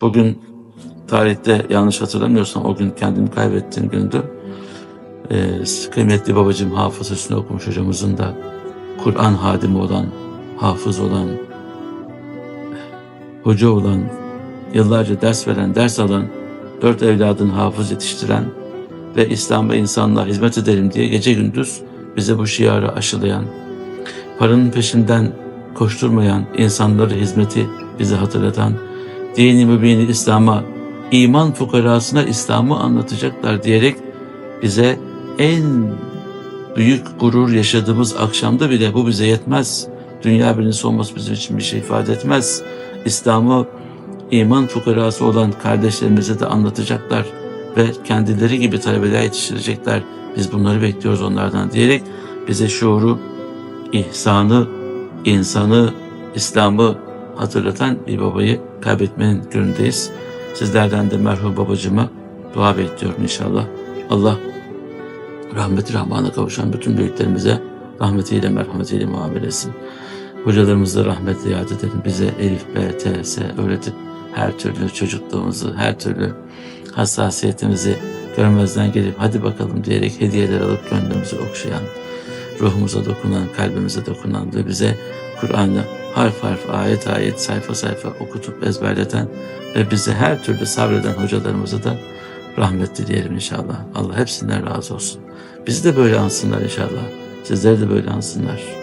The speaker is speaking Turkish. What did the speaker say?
Bugün tarihte yanlış hatırlamıyorsam o gün kendimi kaybettiğim gündü. Ee, kıymetli babacığım Hafız Hüsnü okumuş hocamızın da Kur'an hadimi olan, hafız olan, hoca olan, yıllarca ders veren, ders alan, dört evladın hafız yetiştiren ve İslam'a insanlığa hizmet edelim diye gece gündüz bize bu şiarı aşılayan, paranın peşinden koşturmayan, insanları hizmeti bize hatırlatan, dini mübini İslam'a, iman fukarasına İslam'ı anlatacaklar diyerek bize en büyük gurur yaşadığımız akşamda bile bu bize yetmez. Dünya birincisi olması bizim için bir şey ifade etmez. İslam'ı iman fukarası olan kardeşlerimize de anlatacaklar ve kendileri gibi talebeler yetiştirecekler. Biz bunları bekliyoruz onlardan diyerek bize şuuru, ihsanı, insanı, İslam'ı hatırlatan bir babayı kaybetmenin günündeyiz. Sizlerden de merhum babacıma dua bekliyorum inşallah. Allah rahmeti rahmana kavuşan bütün büyüklerimize rahmetiyle merhametiyle muamele etsin. Hocalarımızı rahmetle yad edelim. Bize Elif, B, T, S öğretip her türlü çocukluğumuzu, her türlü hassasiyetimizi görmezden gelip hadi bakalım diyerek hediyeler alıp gönlümüzü okşayan, ruhumuza dokunan, kalbimize dokunan ve bize Kur'an'ı harf harf, ayet ayet, sayfa sayfa okutup ezberleten ve bize her türlü sabreden hocalarımıza da rahmet dileyelim inşallah. Allah hepsinden razı olsun. Bizi de böyle ansınlar inşallah. Sizleri de böyle ansınlar.